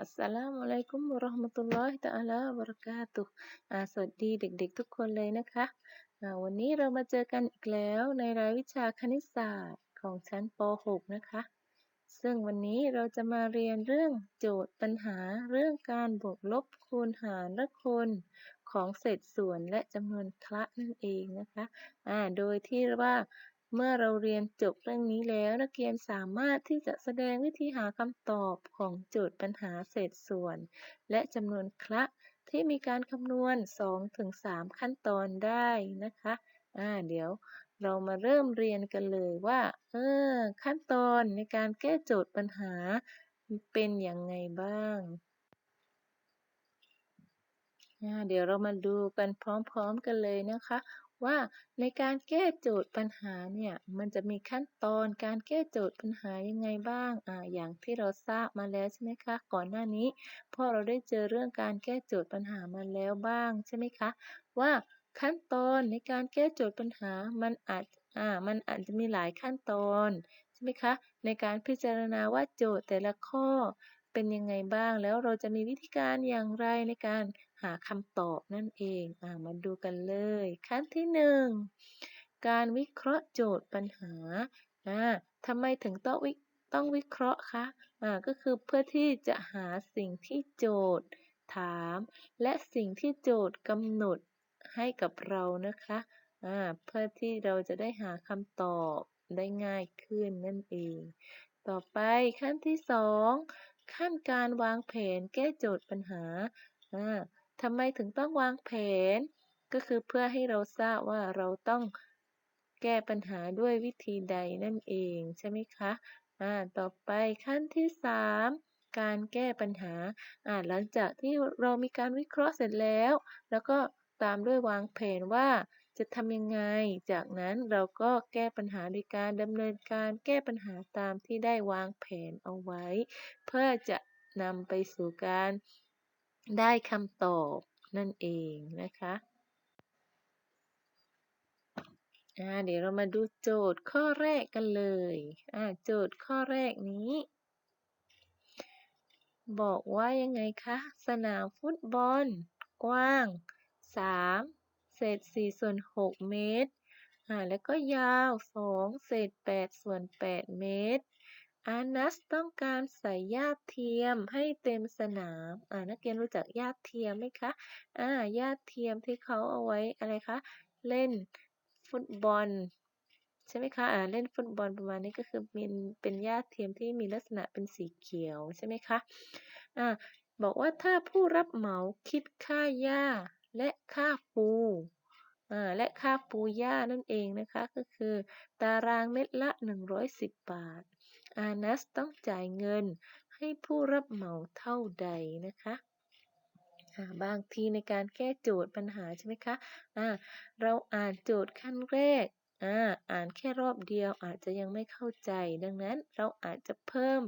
อัสสลามุอะลัยกุมวะราะห์มะตุลลอฮิตะอาลาวะบะเราะกาตุฮ์อ่าสวัสดีเด็ก ๆ ทุกคนเลยนะคะวันนี้เรามาเจอกันอีกแล้วในรายวิชาคณิตศาสตร์ของชั้นป .6 นะคะ ซึ่งวันนี้เราจะมาเรียนเรื่องโจทย์ปัญหาเรื่องการบวกลบคูณหารและคูณของเศษส่วนและจำนวนคละนั่นเองนะคะ โดยที่ว่า เมื่อเราเรียนจบเรื่องนี้แล้วนักเรียนสามารถที่จะแสดงวิธีหาคำตอบของโจทย์ปัญหาเศษส่วน และจำนวนคละที่มีการคำนวณ 2-3 ขั้นตอนได้นะคะอ่าเดี๋ยวเรามาเริ่มเรียนกันเลยว่าเออขั้นตอนในการแก้โจทย์ปัญหาเป็นอย่างไงบ้างเดี๋ยวเรามาดูกันพร้อมๆกันเลยนะคะ ว่าในการแก้โจทย์ปัญหาเนี่ยมันจะมีขั้นตอนการแก้โจทย์ปัญหายังไงบ้างอ่าอย่างที่เราทราบมาแล้วใช่ไหมคะ ก่อนหน้านี้พอเราได้เจอเรื่องการแก้โจทย์ปัญหามาแล้วบ้างใช่ไหมคะ ว่าขั้นตอนในการแก้โจทย์ปัญหามันอาจอ่ามันอาจจะมีหลายขั้นตอนใช่ไหมคะในการพิจารณาว่าโจทย์แต่ละข้อเป็นยังไงบ้างแล้วเราจะมีวิธีการอย่างไรในการ หาคำตอบนั่นเองอ่ามาดูกันเลย ขั้นที่หนึ่งการวิเคราะห์โจทย์ปัญหาอ่าทำไมถึงต้องวิต้องวิเคราะห์คะอ่าก็คือเพื่อที่จะหาสิ่งที่โจทย์ถาม และสิ่งที่โจทย์กำหนดให้กับเรานะคะอ่าเพื่อที่เราจะได้หาคำตอบได้ง่ายขึ้นนั่นเอง ต่อไปขั้นที่สองขั้นการวางแผนแก้โจทย์ปัญหาอ่า ทำไมถึงต้องวางแผน ก็คือเพื่อให้เราทราบว่าเราต้องแก้ปัญหาด้วยวิธีใดนั่นเองใช่ไหมคะอ่าต่อไปขั้นที่ 3 การแก้ปัญหาอ่าหลังจากที่เรามีการวิเคราะห์เสร็จแล้ว แล้วก็ตามด้วยวางแผนว่าจะทำยังไง จากนั้นเราก็แก้ปัญหาโดยการดำเนินการแก้ปัญหาตามที่ได้วางแผนเอาไว้ เพื่อจะนำไปสู่การ ได้คำตอบนั่นเองนะคะเดี๋ยวเรามาดูโจทย์ข้อแรกกันเลยโจทย์ข้อแรกนี้ บอกว่ายังไงคะ สนามฟุตบอล กว้าง 3 เศษ4ส่วน 6 เมตร แล้วก็ยาว 2 เศษ8ส่วน 8 เมตร อานัสต้องการใส่หญ้าเทียมให้เต็มสนาม อ่า นักเรียนรู้จักหญ้าเทียมไหมคะ อ่า หญ้าเทียมที่เขาเอาไว้อะไรคะ เล่นฟุตบอลใช่ไหมคะ อ่า เล่นฟุตบอลประมาณนี้ก็คือเป็นเป็นหญ้าเทียมที่มีลักษณะเป็นสีเขียวใช่ไหมคะ อ่า บอกว่าถ้าผู้รับเหมาคิดค่าหญ้าและค่าปูอ่าและค่าปูหญ้านั่นเองนะคะ ก็คือ ตารางเม็ดละ 110 บาท อานัสต้องจ่ายเงินให้ผู้รับเหมาเท่าใดนะคะบางทีในการแก้โจทย์ปัญหาใช่ไหมคะะเราอ่านโจทย์ขั้นแรกอ่าอ่านแค่รอบเดียวอาจจะยังไม่เข้าใจ ดังนั้นเราอาจจะเพิ่ม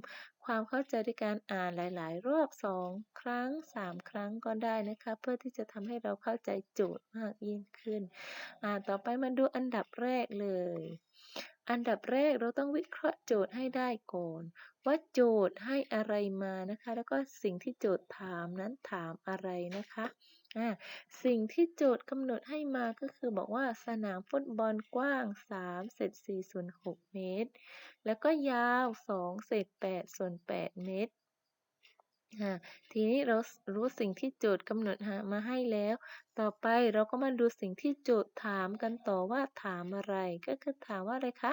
ความเข้าใจด้วยการอ่านหลาย ๆ รอบสองครั้งสามครั้งก็ได้นะคะ เพื่อที่จะทำให้เราเข้าใจโจทย์มากยิ่งขึ้น อ่าต่อไปมาดูอันดับแรกเลย อันดับแรกเราต้องวิเคราะห์โจทย์ให้ได้ก่อน ว่าโจทย์ให้อะไรมานะคะ แล้วก็สิ่งที่โจทย์ถามนั้นถามอะไรนะคะอ่าสิ่งที่โจทย์กำหนดให้มาก็คือบอกว่าสนามฟุตบอลกว้าง3เศษ4ส่วน6เมตร แล้วก็ยาว2เศษ8ส่วน8เมตร ทีนี้เรารู้สิ่งที่โจทย์กำหนดมาให้แล้ว ต่อไปเราก็มาดูสิ่งที่โจทย์ถามกันต่อว่าถามอะไร ก็คือถามว่าอะไรคะ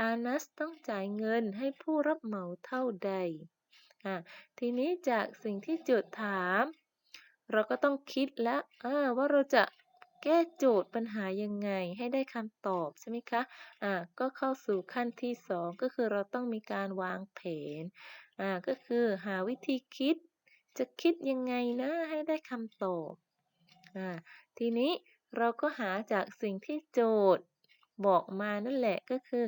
อานัสต้องจ่ายเงินให้ผู้รับเหมาเท่าใด ทีนี้จากสิ่งที่โจทย์ถาม เราก็ต้องคิดแล้วว่าเราจะแก้โจทย์ปัญหายังไงให้ได้คำตอบใช่ไหมคะ อ่า ก็เข้าสู่ขั้นที่สองก็คือเราต้องมีการวางแผน อ่าก็คือหาวิธีคิด จะคิดยังไงนะให้ได้คำตอบอ่าทีนี้เราก็หาจากสิ่งที่โจทย์บอกมานั่นแหละก็คือ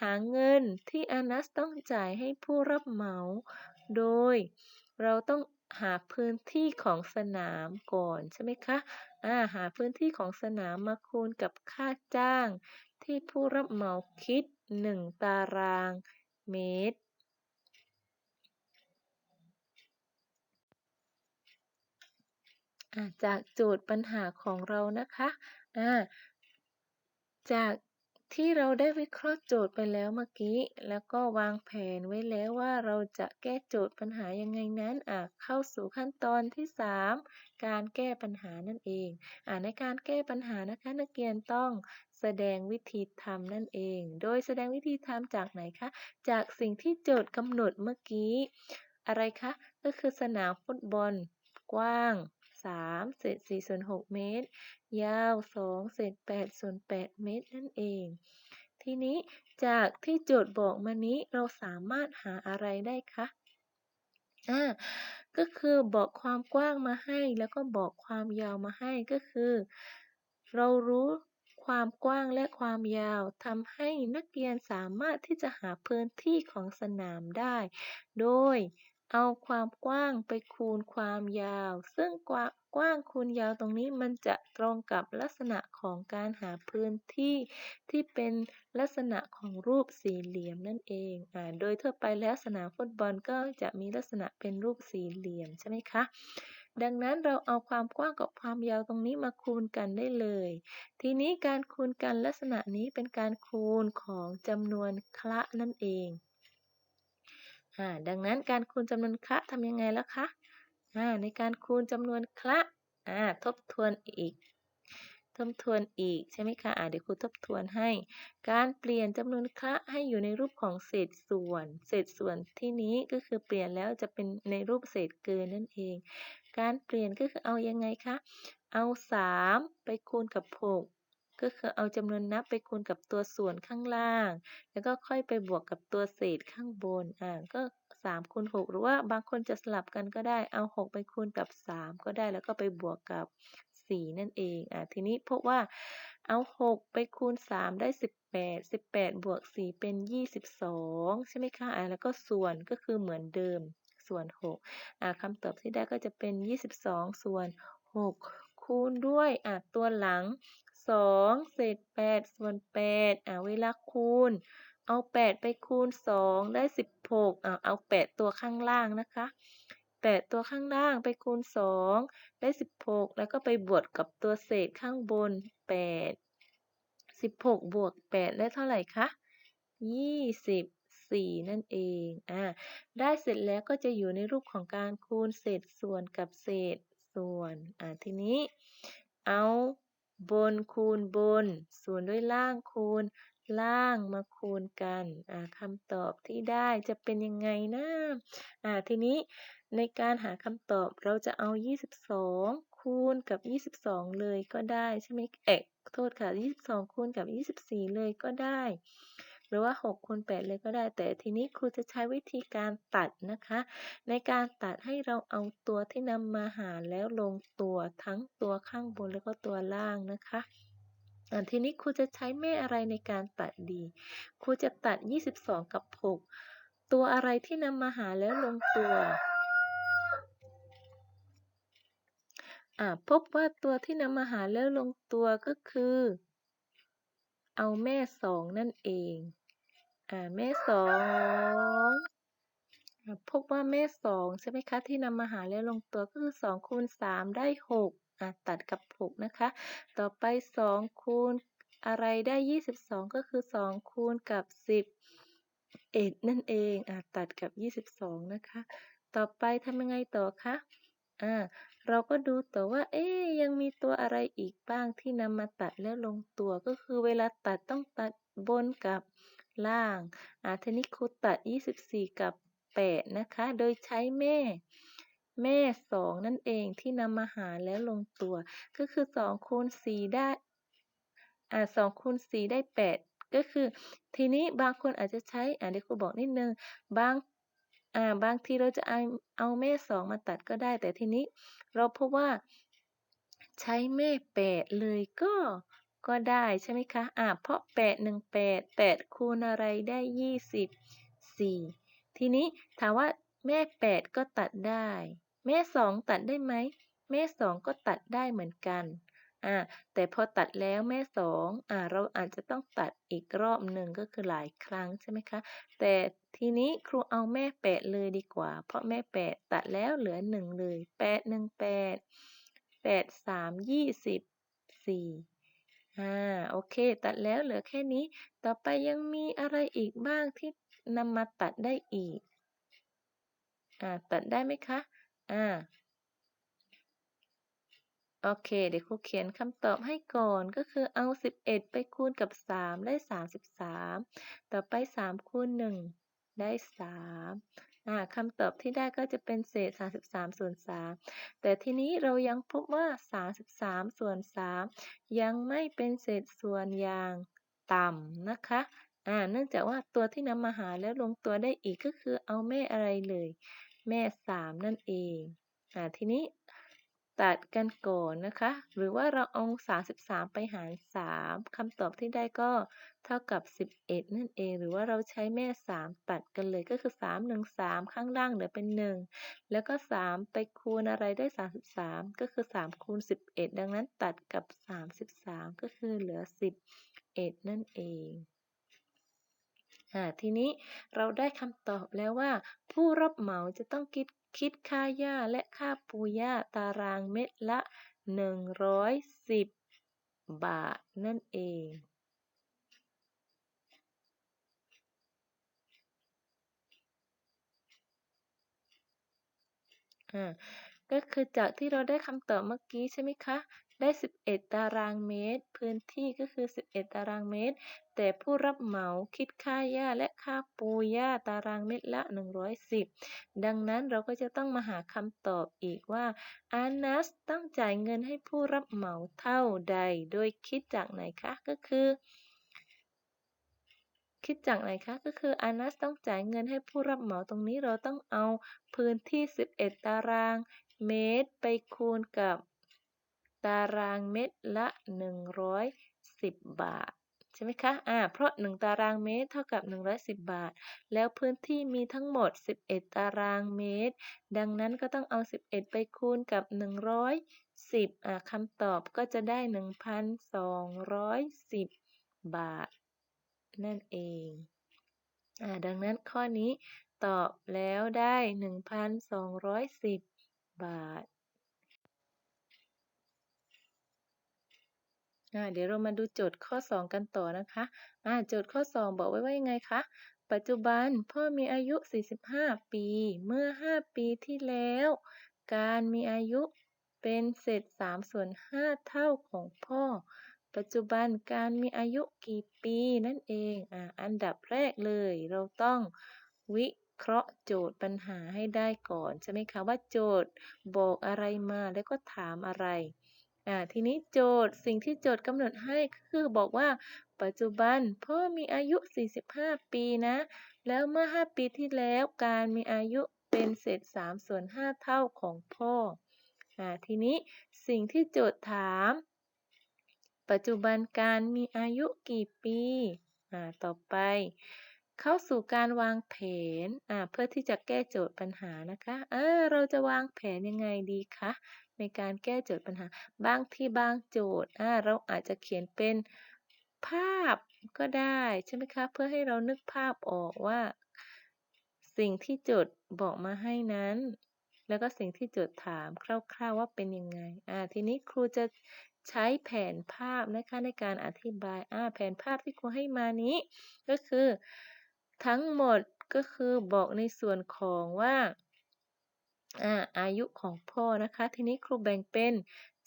หาเงินที่อนัสต้องจ่ายให้ผู้รับเหมา โดยเราต้องหาพื้นที่ของสนามก่อนใช่ไหมคะอ่าหาพื้นที่ของสนามมาคูณกับค่าจ้าง ที่ผู้รับเหมาคิด 1 ตารางเมตร อ่า จากโจทย์ปัญหาของเรานะคะจากที่เราได้วิเคราะห์โจทย์ไปแล้วเมื่อกี้ แล้วก็วางแผนไว้แล้วว่าเราจะแก้โจทย์ปัญหายังไงนั้นอ่าเข้าสู่ขั้นตอนที่ 3 การแก้ปัญหานั่นเองอ่าในการแก้ปัญหานะคะนักเรียนต้องแสดงวิธีทำนั่นเอง โดยแสดงวิธีทำจากไหนคะ จากสิ่งที่โจทย์กำหนดเมื่อกี้ อะไรคะ ก็คือสนามฟุตบอล กว้าง 3 เศษ4ส่วน6เมตร ยาว 2 เศษ8ส่วน8เมตรนั่นเอง ทีนี้จากที่โจทย์บอกมานี้เราสามารถหาอะไรได้คะอ่าก็คือบอกความกว้างมาให้ แล้วก็บอกความยาวมาให้ก็คือ เรารู้ความกว้างและความยาวทำให้นักเรียนสามารถที่จะหาพื้นที่ของสนามได้ โดย เอาความกว้างไปคูณความยาว ซึ่งกว้างกว้างคูณยาวตรงนี้มันจะตรงกับลักษณะของการหาพื้นที่ที่เป็นลักษณะของรูปสี่เหลี่ยมนั่นเองอ่าโดยทั่วไปแล้วสนามฟุตบอลก็จะมีลักษณะเป็นรูปสี่เหลี่ยมใช่ไหมคะดังนั้นเราเอาความกว้างกับความยาวตรงนี้มาคูณกันได้เลย ทีนี้การคูณกันลักษณะนี้เป็นการคูณของจำนวนคละนั่นเอง อ่าดังนั้นการคูณจำนวนคละทำยังไงแล่ะคะอ่าในการคูณจำนวนคละอ่าทบทวนอีก ทบทวนอีกใช่ไหมคะอ่าเดี๋ยวครูทบทวนให้ การเปลี่ยนจำนวนคละให้อยู่ในรูปของเศษส่วน เศษส่วนที่นี้ก็คือเปลี่ยนแล้วจะเป็นในรูปเศษเกินนั่นเอง การเปลี่ยนก็คือเอายังไงคะ เอา 3 ไปคูณกับ 6 ก็คือเอาจำนวนนับไปคูณกับตัวส่วนข้างล่าง แล้วก็ค่อยไปบวกกับตัวเศษข้างบน อ่า ก็3คูณ6หรือว่าบางคนจะสลับกันก็ได้ เอา 6 ไปคูณกับ 3 ก็ได้ แล้วก็ไปบวกกับ 4 นั่นเอง อ่า ทีนี้พบว่าเอา 6 ไปคูณ 3 ได้ 18 18 บวก 4 เป็น 22 ใช่ไหมคะ อ่า แล้วก็ส่วนก็คือเหมือนเดิม ส่วน 6 อ่าคำตอบที่ได้ก็จะเป็น 22 ส่วน 6 คูณด้วย อ่าตัวหลัง 2เศษ8ส่วน8อ่าเวลาคูณ เอา8ไปคูณ2ได้16อ่าเอา8ตัวข้างล่างนะคะ8ตัวข้างล่างไปคูณ2ได้16แล้วก็ไปบวกกับตัวเศษข้างบน8 16บวก8ได้เท่าไหร่คะ24นั่นเอง อ่า ได้เสร็จแล้วก็จะอยู่ในรูปของการคูณเศษส่วนกับเศษส่วน อ่า ทีนี้ เอา บนคูณบน ส่วนด้วยล่างคูณ ล่างมาคูณกันอ่าคำตอบที่ได้จะเป็นยังไงนะอ่าทีนี้ในการหาคำตอบเราจะเอา 22 คูณกับ 22 เลยก็ได้ใช่ไหมเอ๊ะโทษค่ะ 22 คูณกับ 24 เลยก็ได้ หรือว่า6คูณ8เลยก็ได้ แต่ทีนี้ครูจะใช้วิธีการตัดนะคะ ในการตัดให้เราเอาตัวที่นำมาหารแล้วลงตัวทั้งตัวข้างบนแล้วก็ตัวล่างนะคะทีนี้ครูจะใช้แม่อะไรในการตัดดี ครูจะตัด 22 กับ 6 ตัวอะไรที่นำมาหารแล้วลงตัวอ่าพบว่าตัวที่นำมาหารแล้วลงตัวก็คือ เอาแม่2นั่นเอง อ่าแม่2พบว่าแม่2ใช่ไหมคะที่นำมาหารแล้วลงตัวก็คือ2คูณ3ได้6อะตัดกับ6นะคะ ต่อไป2คูณอะไรได้22ก็คือ2คูณกับ10เอ็ดนั่นเองอะตัดกับ22นะคะ ต่อไปทำยังไงต่อคะอ่า เราก็ดูแต่ว่า เอ๊ยยังมีตัวอะไรอีกบ้างที่นำมาตัดแล้วลงตัวก็คือเวลาตัดต้องตัดบนกับล่างอาทีนี้ครูตัด 24 กับ 8 นะคะ โดยใช้แม่ แม่สองนั่นเองที่นำมาหารแล้วลงตัว ก็คือสองคูณสี่ได้ อ่าสองคูณสี่ได้แปดก็คือ ทีนี้บางคนอาจจะใช้ อ่าเดี๋ยวครูบอกนิดนึง บาง อ่าบางทีเราจะเอาเอาแม่สองมาตัดก็ได้ แต่ทีนี้เราพบว่าใช้แม่แปดเลยก็ก็ได้ใช่ไหมคะอ่าเพราะแปดหนึ่งแปดแปดคูณอะไรได้ยี่สิบสี่ทีนี้ถามว่าแม่แปดก็ตัดได้ แม่สองตัดได้ไหมแม่สองก็ตัดได้เหมือนกันอ่าแต่พอตัดแล้วแม่สองอ่าเราอาจจะต้องตัดอีกรอบหนึ่งก็คือหลายครั้งใช่ไหมคะ แต่ ทีนี้ครูเอาแม่แปดเลยดีกว่า เพราะแม่แปดตัดแล้วเหลือหนึ่งเลยแปดหนึ่งแปดแปดสามยี่สิบสี่อ่าโอเค ตัดแล้วเหลือแค่นี้ ต่อไปยังมีอะไรอีกบ้างที่นำมาตัดได้อีกอ่าตัดได้ไหมคะอ่าโอเค เดี๋ยวครูเขียนคำตอบให้ก่อนก็คือเอา 11 ไปคูณกับ 3 ได้ 33 ต่อไป 3 คูณ 1 ได้3อ่าคำตอบที่ได้ก็จะเป็นเศษ 33 ส่วน 3 แต่ทีนี้เรายังพบว่า 33 ส่วน 3 ยังไม่เป็นเศษส่วนอย่างต่ำนะคะอ่าเนื่องจากว่าตัวที่นำมาหารแล้วลงตัวได้อีกก็คือเอาแม่อะไรเลย แม่ 3 นั่นเองอ่าทีนี้ ตัดกันก่อนนะคะ หรือว่าเราเอา 33 ไปหาร 3คำตอบที่ได้ก็เท่ากับ 11 นั่นเอง หรือว่าเราใช้แม่ 3 ตัดกันเลยก็คือ 3 1 3 ข้างล่างเหลือเป็น 1 แล้วก็ 3 ไปคูณอะไรได้ 33 ก็คือ 3 คูณ 11 ดังนั้นตัดกับ 33 ก็คือเหลือ 11 นั่นเองทีนี้เราได้คำตอบแล้วว่า ผู้รับเหมาจะต้องคิด คิดค่าหญ้าและค่าปูหญ้าตารางเม็ดละ 110 บาทนั่นเองก็คือจากที่เราได้คำตอบเมื่อกี้ใช่ไหมคะ ได้ 11 ตารางเมตร พื้นที่ก็คือ 11 ตารางเมตร แต่ผู้รับเหมาคิดค่าหญ้าและค่าปูหญ้าตารางเมตรละ 110 ดังนั้นเราก็จะต้องมาหาคำตอบอีกว่าอานัสต้องจ่ายเงินให้ผู้รับเหมาเท่าใด โดยคิดจากไหนคะ ก็คือคิดจากไหนคะ ก็คืออานัสต้องจ่ายเงินให้ผู้รับเหมาตรงนี้เราต้องเอาพื้นที่ 11 ตารางเมตรไปคูณกับ ตารางเมตรละ 110 บาท ใช่ไหมคะอ่าเพราะ 1 ตารางเมตรเท่ากับ 110 บาท แล้วพื้นที่มีทั้งหมด 11 ตารางเมตร ดังนั้นก็ต้องเอา 11 ไปคูณกับ 110อ่าคำตอบก็จะได้ 1,210 บาท นั่นเองอ่าดังนั้นข้อนี้ตอบแล้วได้ 1,210 บาท อ่า เดี๋ยวเรามาดูโจทย์ข้อ 2 กันต่อนะคะโจทย์ข้อ 2 บอกไว้ว่ายังไงคะ ปัจจุบันพ่อมีอายุ 45 ปี เมื่อ 5 ปีที่แล้ว การมีอายุเป็นเศษ3ส่วน5เท่าของพ่อ ปัจจุบันการมีอายุกี่ปีนั่นเองออันดับแรกเลยเราต้องวิเคราะห์โจทย์ปัญหาให้ได้ก่อน ใช่ไหมคะว่าโจทย์บอกอะไรมาแล้วก็ถามอะไร ทีนี้โจทย์สิ่งที่โจทย์กำหนดให้คือบอกว่า ปัจจุบันพ่อมีอายุ 45 ปีนะ แล้วเมื่อ 5 ปีที่แล้วการมีอายุเป็นเศษ3ส่วน5เท่าของพ่ออทีนี้สิ่งที่โจทย์ถาม ปัจจุบันการมีอายุกี่ปีต่อไป เข้าสู่การวางแผนเพื่อที่จะแก้โจทย์ปัญหานะคะเเราจะวางแผนยังไงดีคะ ในการแก้โจทย์ปัญหา บางที่บางโจทย์เราอาจจะเขียนเป็นภาพก็ได้ใช่ไหมคะ เพื่อให้เรานึกภาพออกว่า สิ่งที่โจทย์บอกมาให้นั้น แล้วก็สิ่งที่โจทย์ถามคร่าวๆว่าเป็นยังไงอ่าทีนี้ครูจะใช้แผนภาพนะคะในการอธิบายอ่าแผนภาพที่ครูให้มานี้ ก็คือ ทั้งหมดก็คือบอกในส่วนของว่า อาอายุของพ่อนะคะ ทีนี้ครูแบ่งเป็น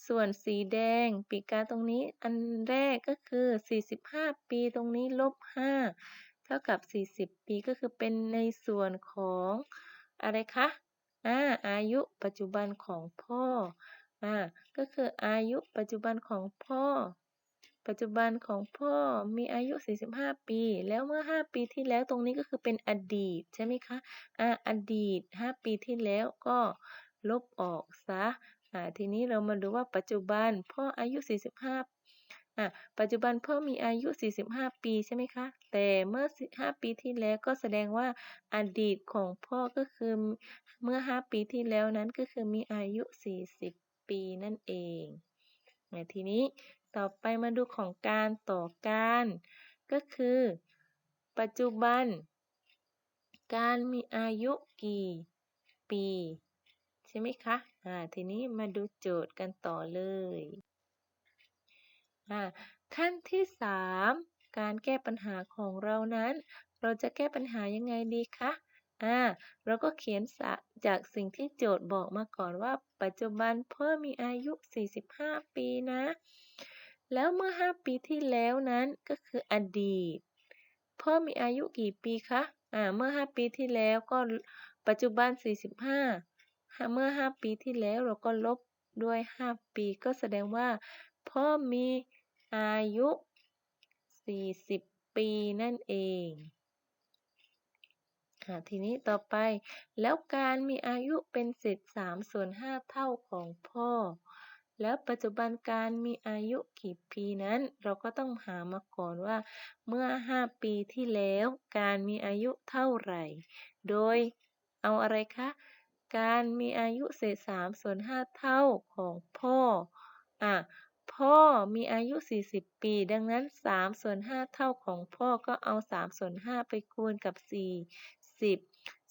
ส่วนสีแดงปีกกาตรงนี้อันแรกก็คือ 45 ปีตรงนี้ลบ 5 เท่ากับ 40 ปีก็คือเป็นในส่วนของอะไรคะอ่าอายุปัจจุบันของพ่ออ่าก็คืออายุปัจจุบันของพ่อ ปัจจุบันของพ่อมีอายุ 45 ปี แล้วเมื่อ 5 ปีที่แล้วตรงนี้ก็คือเป็นอดีตใช่ไหมคะอ่าอดีต 5 ปีที่แล้วก็ลบออกซะอ่าทีนี้เรามาดูว่าปัจจุบันพ่ออายุ 45อ่าปัจจุบันพ่อมีอายุ 45 ปีใช่ไหมคะ แต่เมื่อ 5 ปีที่แล้วก็แสดงว่าอดีตของพ่อก็คือเมื่อ 5 ปีที่แล้วนั้นก็คือมีอายุ 40 ปีนั่นเองทีนี้ ต่อไปมาดูของการต่อการ ก็คือ ปัจจุบัน การมีอายุกี่ปี ใช่ไหมคะ อ่า ทีนี้มาดูโจทย์กันต่อเลย อ่า ขั้นที่ 3 การแก้ปัญหาของเรานั้น เราจะแก้ปัญหายังไงดีคะ อ่า เราก็เขียนจากสิ่งที่โจทย์บอกมาก่อนว่า ปัจจุบันพ่อมีอายุ 45 ปีนะ แล้วเมื่อ 5 ปีที่แล้วนั้นก็คืออดีต พ่อมีอายุกี่ปีคะ อ่า เมื่อ 5 ปีที่แล้วก็ปัจจุบัน 45 เมื่อ 5 ปีที่แล้วเราก็ลบด้วย 5 ปีก็แสดงว่า พ่อมีอายุ 40 ปีนั่นเองอ่าทีนี้ต่อไปแล้วการมีอายุเป็นเศษ3ส่วน5เท่าของพ่อ แล้วปัจจุบันการมีอายุกี่ปีนั้น เราก็ต้องหามาก่อนว่า เมื่อ 5 ปีที่แล้วการมีอายุเท่าไหร่ โดยเอาอะไรคะ การมีอายุเศษ3ส่วน5เท่าของพ่ออะพ่อมีอายุ 40 ปี ดังนั้น3ส่วน5เท่าของพ่อก็เอา3ส่วน5ไปคูณกับ40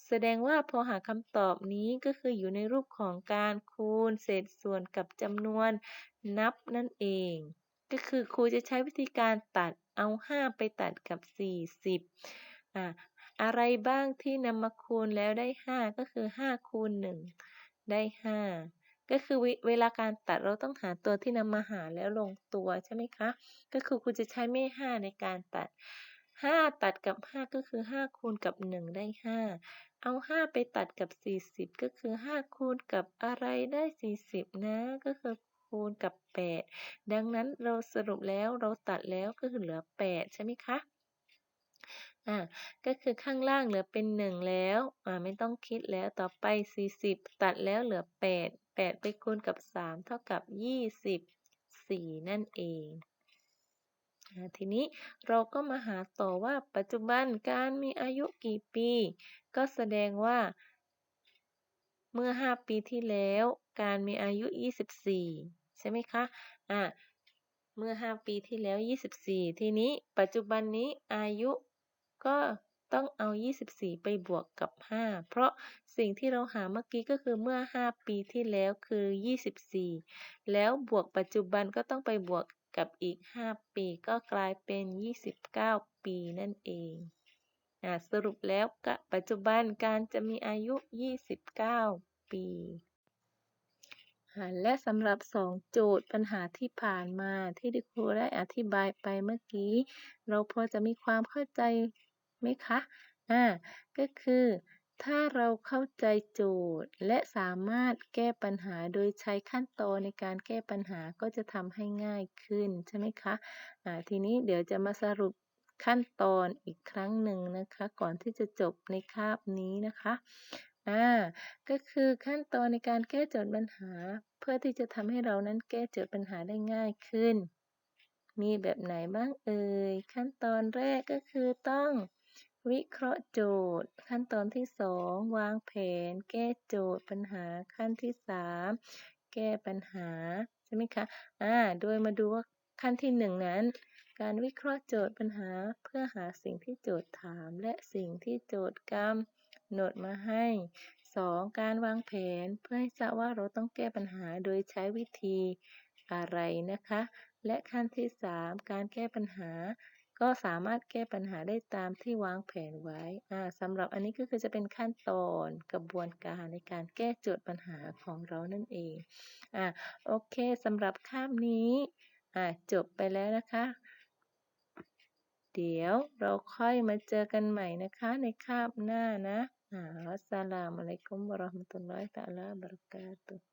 แสดงว่าพอหาคำตอบนี้ก็คืออยู่ในรูปของการคูณเศษส่วนกับจำนวนนับนั่นเอง ก็คือครูจะใช้วิธีการตัดเอา 5 ไปตัดกับ 40อะอะไรบ้างที่นำมาคูณแล้วได้ 5 ก็คือ 5 คูณ 1 ได้ 5 ก็คือเวลาการตัดเราต้องหาตัวที่นำมาหารแล้วลงตัวใช่ไหมคะ ก็คือครูจะใช้แม่ 5 ในการตัด 5 ตัดกับ 5 ก็คือ 5 คูณกับ 1 ได้ 5 เอา 5 ไปตัดกับ 40 ก็คือ 5 คูณกับอะไรได้ 40 นะ ก็คือคูณกับ 8 ดังนั้นเราสรุปแล้วเราตัดแล้วก็คือเหลือ 8 ใช่ไหมคะ อ่า ก็คือข้างล่างเหลือเป็น 1 แล้ว อ่า ไม่ต้องคิดแล้ว ต่อไป 40 ตัดแล้วเหลือ 8 8 ไปคูณกับ 3 เท่ากับ 24 นั่นเอง ทีนี้เราก็มาหาต่อว่าปัจจุบันการมีอายุกี่ปี ก็แสดงว่า เมื่อ 5 ปีที่แล้ว การมีอายุ 24 ใช่ไหมคะอ่าเมื่อ 5 ปีที่แล้ว 24 ทีนี้ปัจจุบันนี้อายุก็ต้องเอา 24 ไปบวกกับ 5 เพราะสิ่งที่เราหาเมื่อกี้ก็คือเมื่อ 5 ปีที่แล้วคือ 24 แล้วบวกปัจจุบันก็ต้องไปบวก กับอีก 5 ปีก็กลายเป็น 29 ปีนั่นเองอ่าสรุปแล้วกปัจจุบันการจะมีอายุ 29 ปีและสำหรับ 2 โจทย์ปัญหาที่ผ่านมาที่ดิครูได้อธิบายไปเมื่อกี้ เราพอจะมีความเข้าใจไหมคะ อ่า ก็คือ ถ้าเราเข้าใจโจทย์ และสามารถแก้ปัญหาโดยใช้ขั้นตอนในการแก้ปัญหาก็จะทำให้ง่ายขึ้นใช่ไหมคะอ่าทีนี้เดี๋ยวจะมาสรุปขั้นตอนอีกครั้งหนึ่งนะคะ ก่อนที่จะจบในคาบนี้นะคะอ่าก็คือขั้นตอนในการแก้โจทย์ปัญหา เพื่อที่จะทำให้เรานั้นแก้โจทย์ปัญหาได้ง่ายขึ้น มีแบบไหนบ้างเอ่ยขั้นตอนแรกก็คือต้อง วิเคราะห์โจทย์ ขั้นตอนที่สองวางแผน แก้โจทย์ปัญหาขั้นที่สามแก้ปัญหาใช่ไหมคะอ่าโดยมาดูว่าขั้นที่หนึ่งนั้น การวิเคราะห์โจทย์ปัญหาเพื่อหาสิ่งที่โจทย์ถาม และสิ่งที่โจทย์กำหนดมาให้ 2. การวางแผนเพื่อให้ทราบว่าเราต้องแก้ปัญหาโดยใช้วิธีอะไรนะคะ และขั้นที่ 3 การแก้ปัญหา ก็สามารถแก้ปัญหาได้ตามที่วางแผนไว้สำหรับอันนี้ก็คือจะเป็นขั้นตอนกระบวนการในการแก้โจทย์ปัญหาของเรานั่นเองอ่าโอเคสำหรับคาบนี้อ่าจบไปแล้วนะคะ เดี๋ยวเราค่อยมาเจอกันใหม่นะคะในคาบหน้านะอัสสลามุอะลัยกุมวะราะห์มะตุลลอฮิตะอาลาบะเราะกาตุ